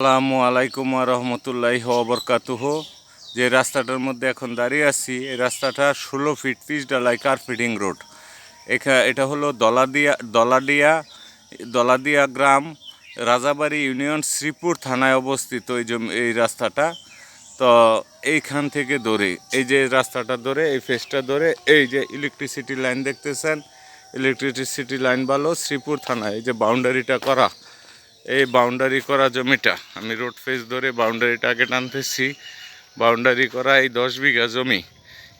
আসসালামু আলাইকুম রহমতুল্লাহ বরকাতুহ। যে রাস্তাটার মধ্যে এখন দাঁড়িয়ে আছি, এই রাস্তাটা ষোলো ফিট পিচ ডালাই কার্পেটিং রোড এখা, এটা হলো দলাদিয়া দলাডিয়া দলাদিয়া গ্রাম, রাজাবাড়ি ইউনিয়ন শ্রীপুর থানায় অবস্থিত এই জমি এই রাস্তাটা। তো এইখান থেকে ধরে এই যে রাস্তাটা ধরে এই ফেসটা ধরে এই যে ইলেকট্রিসিটি লাইন দেখতেছেন ইলেকট্রিসিটি লাইন ভালো শ্রীপুর থানায়, এই যে বাউন্ডারিটা করা। এই বাউন্ডারি করা জমিটা। আমি রোড ফেস ধরে বাউন্ডারিটাকে টানতেছি বাউন্ডারি করা এই দশ বিঘা জমি।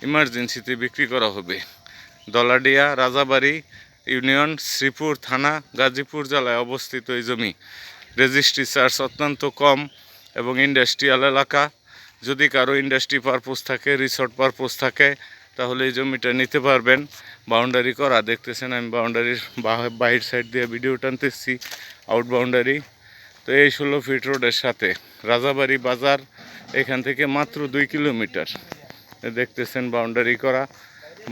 ইমার্জেন্সিতে বিক্রি করা হবে। দলাডিয়া, রাজাবাড়ি, ইউনিয়ন, শ্রীপুর থানা, গাজীপুর জেলায় অবস্থিত এই জমি। রেজিস্ট্রি চার্জ অত্যন্ত কম এবং ইন্ডাস্ট্রিয়াল এলাকা। যদি কারও ইন্ডাস্ট্রি পারপোজ থাকে রিসর্ট পারপোজ থাকে, তাহলে এই জমিটা নিতে পারবেন। বাউন্ডারি করা, দেখতেছেন আমি বাউন্ডারির বাইর সাইড দিয়ে ভিডিও টানতেছি আউট বাউন্ডারি তো এই ষোলো ফিট রোডের সাথে, রাজাবাড়ি বাজার, এখান থেকে মাত্র দুই কিলোমিটার। দেখতেছেন বাউন্ডারি করা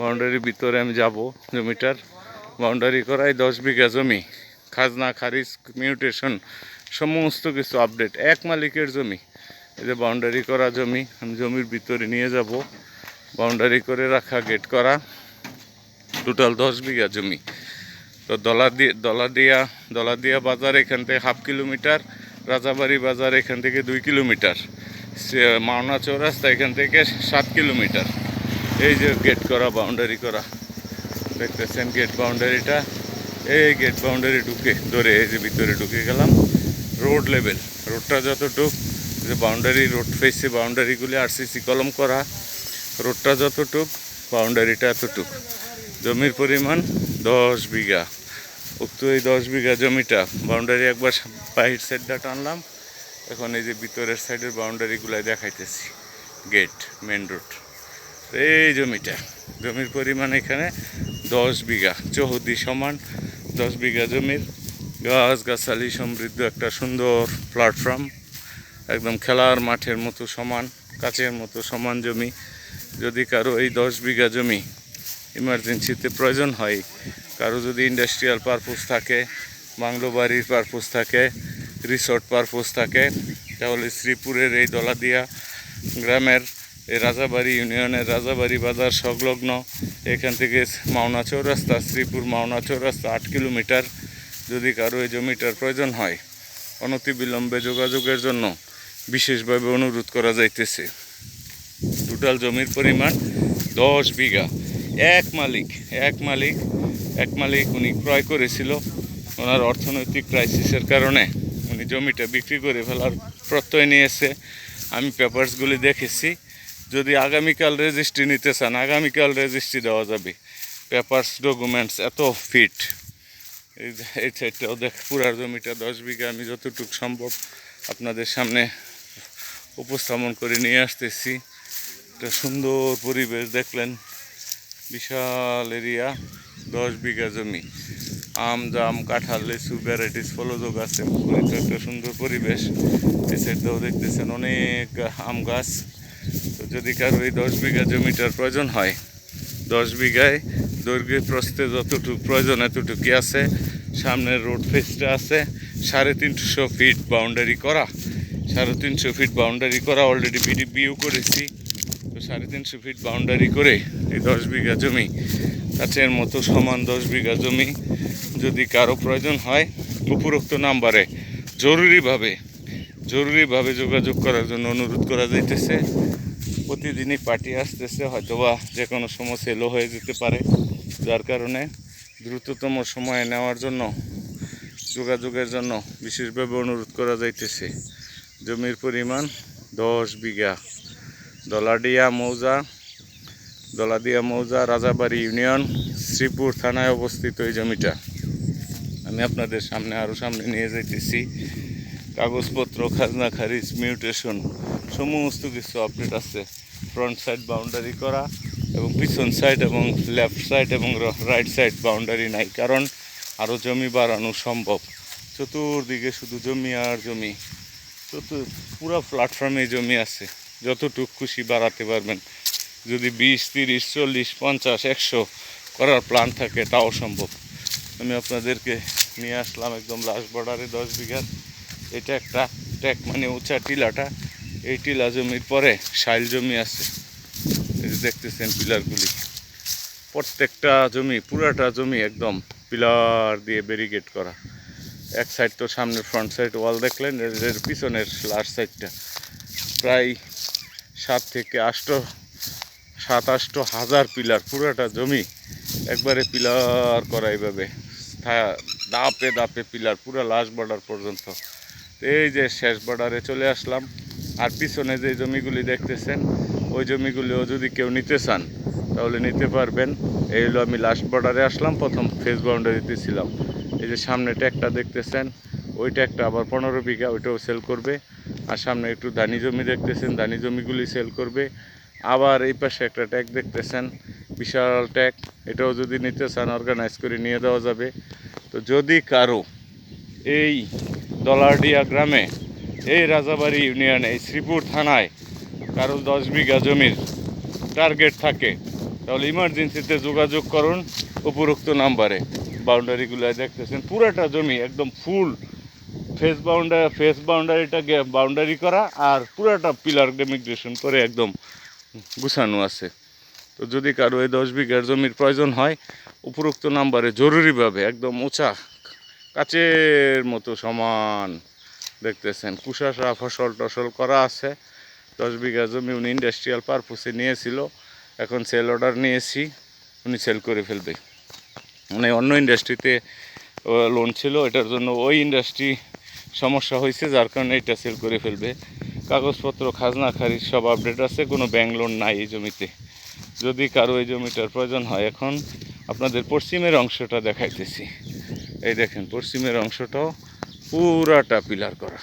বাউন্ডারির ভিতরে আমি যাব জমিটার। বাউন্ডারি করা এই দশ বিঘা জমি, খাজনা, খারিজ মিউটেশন সমস্ত কিছু আপডেট এক মালিকের জমি। এই যে বাউন্ডারি করা জমি, আমি জমির ভিতরে নিয়ে যাব। বাউন্ডারি করে রাখা গেট করা। টোটাল দশ বিঘা জমি। তো দলা দিয়ে দলা দিয়া দলা দিয়া বাজার এখান থেকে হাফ কিলোমিটার, রাজাবাড়ি বাজার এখান থেকে দুই কিলোমিটার মাওনা চৌরাস্তা এখান থেকে সাত কিলোমিটার। এই যে গেট করা বাউন্ডারি করা। দেখতেছেন গেট বাউন্ডারিটা এই গেট বাউন্ডারি ঢুকে ধরে এই যে ভিতরে ঢুকে গেলাম। রোড লেভেল রোডটা যতটুক, যে বাউন্ডারি রোড ফেসে বাউন্ডারিগুলি আরসিসি কলম করা। রোডটা যতটুক বাউন্ডারিটা এতটুক। জমির পরিমাণ দশ বিঘা। উক্ত এই দশ বিঘা জমিটা বাউন্ডারি একবার বাহির সাইডটা টানলাম। এখন এই যে ভিতরের সাইডের বাউন্ডারিগুলাই দেখাইতেছি গেট মেন রোড এই জমিটা, জমির পরিমাণ এখানে দশ বিঘা, চৌহদ্দি সমান দশ বিঘা জমির। গাছ গাছালি সমৃদ্ধ একটা সুন্দর প্ল্যাটফর্ম একদম খেলার মাঠের মতো সমান কাছের মতো সমান জমি। যদি কারও এই দশ বিঘা জমি ইমার্জেন্সিতে প্রয়োজন হয়। কারও যদি ইন্ডাস্ট্রিয়াল পারপোজ থাকে বাংলো বাড়ির পারপোজ থাকে রিসর্ট পারপোজ থাকে, তাহলে শ্রীপুরের এই দলাদিয়া গ্রামের এই রাজাবাড়ি ইউনিয়নের রাজাবাড়ি বাজার সংলগ্ন, এখান থেকে মাওনা চৌরাস্তা, শ্রীপুর মাওনা চৌরাস্তা, আট কিলোমিটার যদি কারও এই জমিটার প্রয়োজন হয়, অনতিবিলম্বে যোগাযোগের জন্য বিশেষভাবে অনুরোধ করা যাইতেছে। টোটাল জমির পরিমাণ দশ বিঘা। এক মালিক এক মালিক এক মালিক উনি ক্রয় করেছিল ওনার অর্থনৈতিক ক্রাইসিসের কারণে। উনি জমিটা বিক্রি করে ফেলার প্রত্যয় নিয়েছে। আমি পেপারসগুলি দেখেছি। যদি আগামীকাল রেজিস্ট্রি নিতে চান, আগামীকাল রেজিস্ট্রি দেওয়া যাবে। পেপারস ডকুমেন্টস এত ফিট এই এই সাইডটাও দেখ, পুরার জমিটা দশ বিঘা, আমি যতটুকু সম্ভব আপনাদের সামনে উপস্থাপন করে নিয়ে আসতেছি। একটা সুন্দর পরিবেশ, দেখলেন? বিশাল এরিয়া, দশ বিঘা জমি। আম, জাম, কাঁঠাল, লিচু, ভ্যারাইটিস ফলযোগ আছে। একটা সুন্দর পরিবেশ। এই সাইডটাও দেখতেছেন অনেক আম গাছ। তো যদি কারও এই দশ বিঘা জমিটার প্রয়োজন হয়, দশ বিঘায় দৈর্ঘ্যে প্রস্থে যতটুকু প্রয়োজন এতটুকুই আছে। সামনের রোড ফেসটা আছে। সাড়ে তিনশো ফিট বাউন্ডারি করা। সাড়ে তিনশো ফিট বাউন্ডারি করা অলরেডি বিডি বিউ করেছি। তো সাড়ে তিনশো ফিট বাউন্ডারি করে এই দশ বিঘা জমি কাছের মতো সমান দশ বিঘা জমি যদি কারও প্রয়োজন হয়, উপরোক্ত নাম্বারে জরুরিভাবে জরুরিভাবে যোগাযোগ করার জন্য অনুরোধ করা যাইতেছে। প্রতিদিনই পার্টি আসতেছে, হয়তোবা যে কোনো সময় সেলও হয়ে যেতে পারে। যার কারণে দ্রুততম সময়ে নেওয়ার জন্য, যোগাযোগের জন্য বিশেষভাবে অনুরোধ করা যাইতেছে। জমির পরিমাণ দশ বিঘা। দলাডিয়া মৌজা, দলাদিয়া মৌজা রাজাবাড়ি ইউনিয়ন, শ্রীপুর থানায় অবস্থিত এই জমিটা। আমি আপনাদের সামনে আরও সামনে নিয়ে যাইতেছি। কাগজপত্র, খাজনা, খারিজ, মিউটেশন, সমস্ত কিছু আপডেট আছে। ফ্রন্ট সাইড বাউন্ডারি করা এবং পিছন সাইড এবং লেফট সাইড এবং রাইট সাইড বাউন্ডারি নাই, কারণ আরও জমি বাড়ানো সম্ভব। চতুর্দিকে শুধু জমি আর জমি। চতুর পুরো প্ল্যাটফর্মে জমি আছে। যতটুক খুশি বাড়াতে পারবেন। যদি বিশ, তিরিশ, চল্লিশ, পঞ্চাশ, একশো করার প্ল্যান থাকে, তাও সম্ভব। আমি আপনাদেরকে নিয়ে আসলাম একদম লাস্ট বর্ডারে দশ বিঘার। এটা একটা ট্যাক মানে উঁচা টিলাটা। এই টিলা জমির পরে শাইল জমি আছে। দেখতেছেন পিলারগুলি। প্রত্যেকটা জমি, পুরাটা জমি একদম পিলার দিয়ে ব্যারিকেড করা। এক সাইড তো সামনের ফ্রন্ট সাইড ওয়াল দেখলেন, এর পিছনের লাস্ট সাইডটা প্রায় সাত থেকে আষ্ট, সাত আষ্ট হাজার পিলার, পুরাটা জমি একবারে পিলার করা এইভাবে। দাপে দাপে পিলার, পুরো লাস্ট বর্ডার পর্যন্ত। এই যে শেষ বর্ডারে চলে আসলাম। আর পিছনে যে জমিগুলি দেখতেছেন, ওই জমিগুলিও যদি কেউ নিতে চান, তাহলে নিতে পারবেন। এই হলো আমি লাস্ট বর্ডারে আসলাম, প্রথম ফেস বাউন্ডারিতে ছিলাম। এই যে সামনে ট্যাগটা দেখতেছেন, ওই ট্যাগটা আবার পনেরো বিঘা, ওইটাও সেল করবে। আর সামনে একটু ধানি জমি দেখতেছেন ধানি জমিগুলি সেল করবে। আবার এই পাশে একটা ট্যাগ দেখতেছেন, বিশাল ট্যাগ এটাও যদি নিতে চান অর্গানাইজ করে নিয়ে দেওয়া যাবে। তো যদি কারও এই দলারডিয়া গ্রামে, এই রাজাবাড়ি ইউনিয়নে, এই শ্রীপুর থানায় কারও দশ বিঘা জমির টার্গেট থাকে, তাহলে ইমার্জেন্সিতে যোগাযোগ করুন, উপরোক্ত নাম্বারে বাউন্ডারিগুলো দেখতেছেন, পুরাটা জমি একদম ফুল ফেস বাউন্ডারি ফেস বাউন্ডারিটা বাউন্ডারি করা আর পুরাটা পিলার ডেমিগ্রেশন করে একদম গুছানো আছে। তো যদি কারও এই দশ বিঘার জমির প্রয়োজন হয়, উপরোক্ত নাম্বারে জরুরিভাবে একদম উঁচা কাচের মতো সমান দেখতেছেন। কুশাসা ফসল টসল করা আছে। দশ বিঘা জমি উনি ইন্ডাস্ট্রিয়াল পারপোসে নিয়েছিল। এখন সেল অর্ডার নিয়েছি। উনি সেল করে ফেলবে। মানে অন্য ইন্ডাস্ট্রিতে লোন ছিল। এটার জন্য ওই ইন্ডাস্ট্রি সমস্যা হয়েছে, যার কারণে এটা সেল করে ফেলবে। কাগজপত্র, খাজনা, খারিজ সব আপডেট আছে, কোনো ব্যাংক লোন নাই এই জমিতে। যদি কারও এই জমিটার প্রয়োজন হয়, এখন আপনাদের পশ্চিমের অংশটা দেখাইতেছি। এই দেখেন, পশ্চিমের অংশটাও পুরাটা পিলার করা।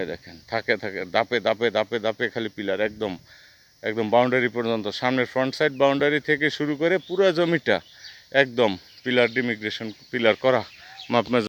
এই দেখেন, থাকে থাকে দাপে দাপে দাপে দাপে খালি পিলার একদম একদম বাউন্ডারি পর্যন্ত। সামনের ফ্রন্ট সাইড বাউন্ডারি থেকে শুরু করে পুরো জমিটা একদম পিলার ডিমিগ্রেশন পিলার করা মাপ